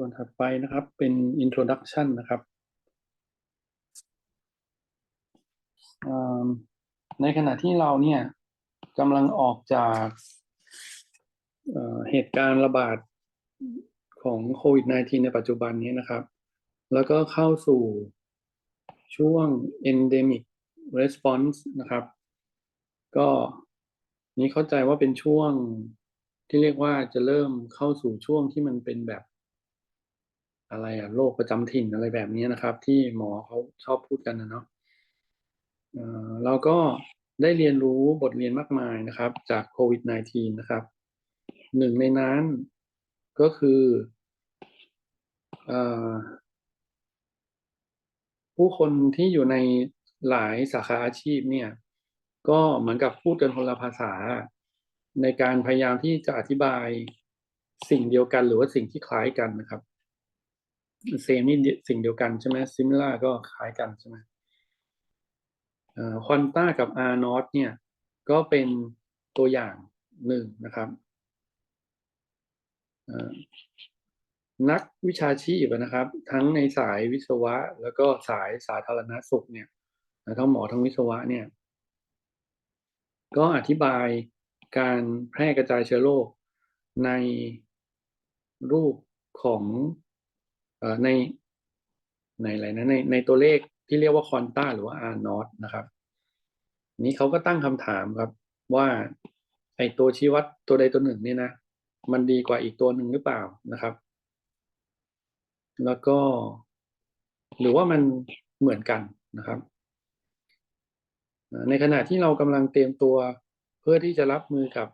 ส่วนถัดไปนะครับเป็น introduction นะครับ ในขณะที่เราเนี่ยกำลังออกจากเอ่อเหตุการณ์ระบาดของโควิด -19 ในปัจจุบันนี้นะครับ แล้วก็เข้าสู่ช่วง endemic response นะครับ ก็นี้เข้าใจว่าเป็นช่วงที่เรียกว่าจะเริ่มเข้าสู่ช่วงที่มันเป็นแบบ อะไรอะโรคประจำถิ่นอะไรแบบนี้นะครับ ที่หมอเขาชอบพูดกันนะเนาะเราก็ได้เรียนรู้บทเรียนมากมายนะครับ จากโควิด -19 นะครับหนึ่งในนั้นก็คืออผู้คนที่อยู่ในหลายสาขาอาชีพเนี่ย ก็เหมือนกับพูดกันคนละภาษา ในการพยายามที่จะอธิบายสิ่งเดียวกันหรือว่าสิ่งที่คล้ายกันนะครับ เซมนี่สิ่งเดียวกันใช่ไหมซิมิล่าก็คล้ายกันใช่ไหมควอนต้ากับ R นอตเนี่ย ก็เป็นตัวอย่างหนึ่งนะครับนักวิชาชีพนะครับ ทั้งในสายวิศวะ แล้วก็สายสาธารณสุขเนี่ยทั้งหมอทั้งวิศวะเนี่ย ก็อธิบายการแพร่กระจายเชื้อโรคในรูปของ ในในอะไรนะในในตัวเลขที่เรียกว่าคอนต้าหรือว่า R นอตนะครับ นี้เขาก็ตั้งคำถามครับว่าไอตัวชี้วัดตัวใดตัวหนึ่งเนี่ยนะ มันดีกว่าอีกตัวหนึ่งหรือเปล่านะครับ แล้วก็ หรือว่ามันเหมือนกันนะครับ ในขณะที่เรากำลังเตรียมตัวเพื่อที่จะรับมือกับ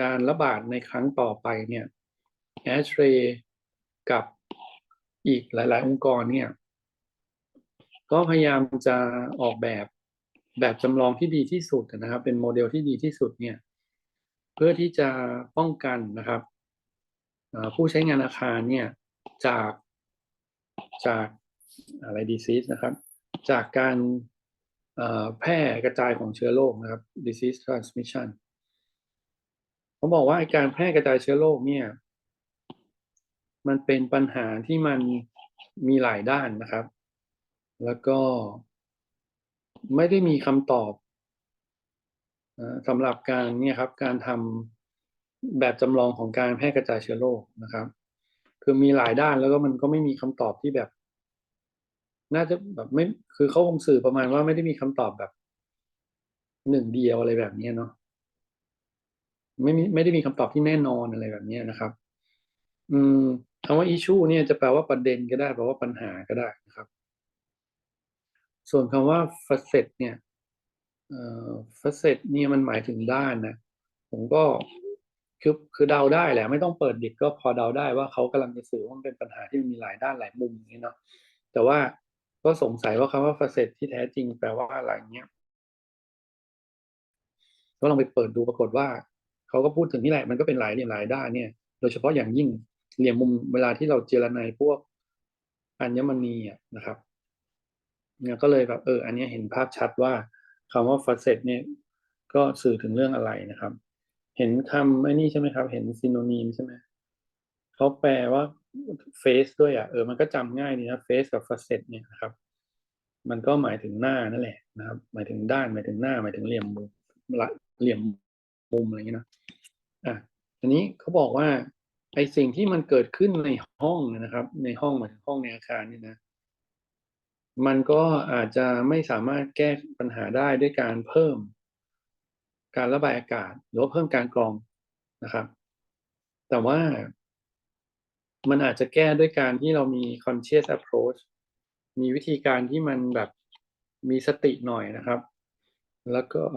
การระบาดในครั้งต่อไปเนี่ยแอชเรกับ อีกหลาย ๆ องค์กรเนี่ย ก็พยายามจะออกแบบแบบจำลองที่ดีที่สุดนะครับ เป็นโมเดลที่ดีที่สุดเนี่ย เพื่อที่จะป้องกันนะครับผู้ใช้งานอาคารเนี่ยจากจากอะไรดีซีสนะครับ จากการแพร่กระจายของเชื้อโรคนะครับ disease transmission เขาบอกว่าการแพร่กระจายเชื้อโรคเนี่ย มันเป็นปัญหาที่มันมีหลายด้านนะครับ แล้วก็ไม่ได้มีคำตอบสำหรับการเนี่ยครับการทำแบบจำลองของการแพร่กระจายเชื้อโรคนะครับ คือมีหลายด้านแล้วก็มันก็ไม่มีคำตอบที่แบบ น่าจะแบบไม่คือเขาคงสื่อประมาณว่าไม่ได้มีคำตอบแบบหนึ่งเดียวอะไรแบบนี้เนาะไม่มีไม่ได้มีคำตอบที่แน่นอนอะไรแบบนี้นะครับ อืม คำว่า issue เนี่ยจะแปลว่าประเด็นก็ได้แปลว่าปัญหาก็ได้นะครับ ส่วนคำว่า facet เนี่ย facet เนี่ยมันหมายถึงด้านนะ ผมก็คือคือเดาได้แหละ ไม่ต้องเปิดดิกก็พอเดาได้ว่าเขากำลังจะสื่อว่ามันเป็นปัญหาที่มีหลายด้านหลายมุมอย่างนี้เนาะแต่ว่าก็สงสัยว่าคำว่า facet ที่แท้จริงแปลว่าอะไรเงี้ยก็ลองไปเปิดดูปรากฏว่า เขาก็พูดถึงนี่แหละมันก็เป็นหลายหลายด้านเนี่ย โดยเฉพาะอย่างยิ่ง เหลี่ยมมุมเวลาที่เราเจรนายพวกอัญมณีอะนะครับเนี่ยก็เลยแบบเออ อันนี้เห็นภาพชัดว่าคำว่าฟาเซตเนี่ยก็สื่อถึงเรื่องอะไรนะครับ เห็นคำไอ้นี่ใช่ไหมครับ เห็นซินโนนีมใช่ไหมเขาแปลว่าเฟสด้วยอะเออมันก็จำง่ายดีนะเฟสกับฟาเซตเนี่ยนะครับ มันก็หมายถึงหน้านั่นแหละนะครับ หมายถึงด้านหมายถึงหน้า หมายถึงเหลี่ยมมุมละเหลี่ยมมุมอะไรอย่างเงี้ยนะอะอันนี้เขาบอกว่า ไอสิ่งที่มันเกิดขึ้นในห้องนะครับ ในห้องเหมายถึงห้องในอาคารนี่นะ มันก็อาจจะไม่สามารถแก้ปัญหาได้ด้วยการเพิ่ม การระบายอากาศ หรือเพิ่มการกรองนะครับ แต่ว่ามันอาจจะแก้ด้วยการที่เรามี conscious approach มีวิธีการที่มันแบบมีสติหน่อยนะครับ แล้วก็เ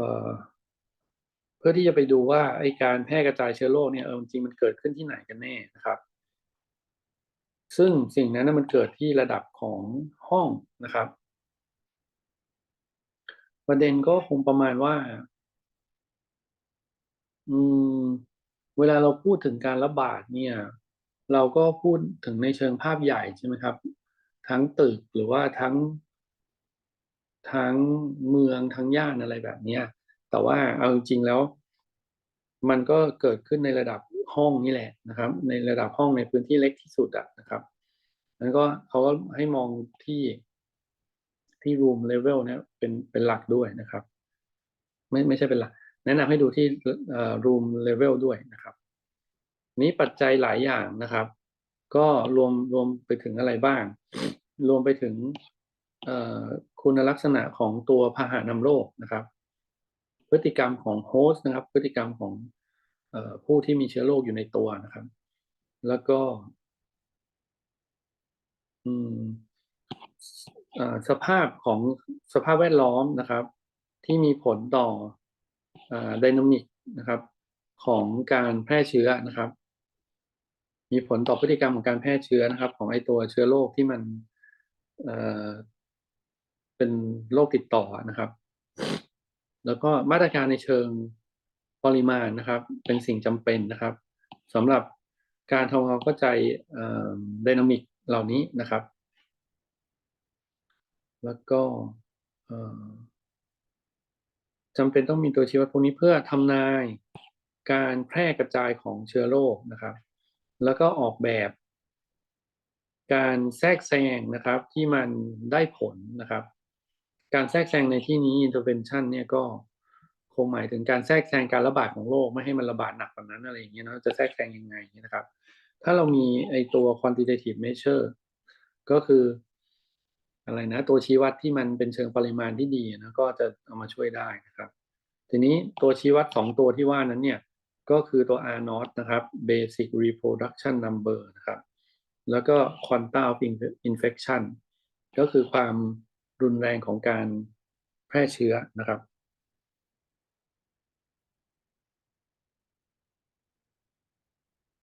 เพื่อที่จะไปดูว่าไอการแพร่กระจายเชื้อโรคเนี่ยเออจริงมันเกิดขึ้นที่ไหนกันแน่นะครับ ซึ่งสิ่งนั้นมันเกิดที่ระดับของห้องนะครับ ประเด็นก็คงประมาณว่า อืม เวลาเราพูดถึงการระบาดเนี่ย เราก็พูดถึงในเชิงภาพใหญ่ใช่ไหมครับ ทั้งตึกหรือว่าทั้งทั้งเมืองทั้งย่านอะไรแบบเนี้ย แต่ว่าเอาจริงๆแล้ว มันก็เกิดขึ้นในระดับห้องนี่แหละนะครับ ในระดับห้องในพื้นที่เล็กที่สุดอะนะครับนั้นก็เขาก็ให้มองที่ที่ room level เนี่ยเป็นเป็นหลักด้วยนะครับ ไม่ไม่ใช่เป็นหลัก แนะนำให้ดูที่เอ่อ room level ด้วยนะครับ นี้ปัจจัยหลายอย่างนะครับ ก็รวมรวมไปถึงอะไรบ้าง รวมไปถึงเอ่อคุณลักษณะของตัวพาหะนำโรคนะครับ พฤติกรรมของโฮสต์นะครับ พฤติกรรมของอผู้ที่มีเชื้อโรคอยู่ในตัวนะครับ แล้วก็สภาพของสภาพแวดล้อมนะครับ ที่มีผลต่อไดนามิกนะครับ ของการแพร่เชื้อนะครับ มีผลต่อพฤติกรรมของการแพร่เชื้อนะครับ ของไอตัวเชื้อโรคที่มันเเป็นโรคติดต่อนะครับ แล้วก็มาตรการในเชิงปริมาณนะครับ เป็นสิ่งจำเป็นนะครับสำหรับการทำความเข้าใจไดนามิกเหล่านี้นะครับ แล้วก็จำเป็นต้องมีตัวชี้วัดพวกนี้เพื่อทำนายการแพร่กระจายของเชื้อโรคนะครับ แล้วก็ออกแบบการแทรกแซงนะครับที่มันได้ผลนะครับ การแทรกแซงในที่นี้ intervention เนี่ยก็คงหมายถึงการแทรกแซงการระบาดของโรคไม่ให้มันระบาดหนักกว่านั้นอะไรอย่างเงี้ยเนาะจะแทรกแซงยังไงนะครับ ถ้าเรามีไอตัว quantitative measure ก็คืออะไรนะ ตัวชี้วัดที่มันเป็นเชิงปริมาณที่ดีนะก็จะเอามาช่วยได้นะครับ ทีนี้ตัวชี้วัดสองตัวที่ว่านั้นเนี่ยก็คือตัว R naught นะครับ basic reproduction number นะครับ แล้วก็ quanta of infection ก็คือความ รุนแรงของการแพร่เชื้อนะครับ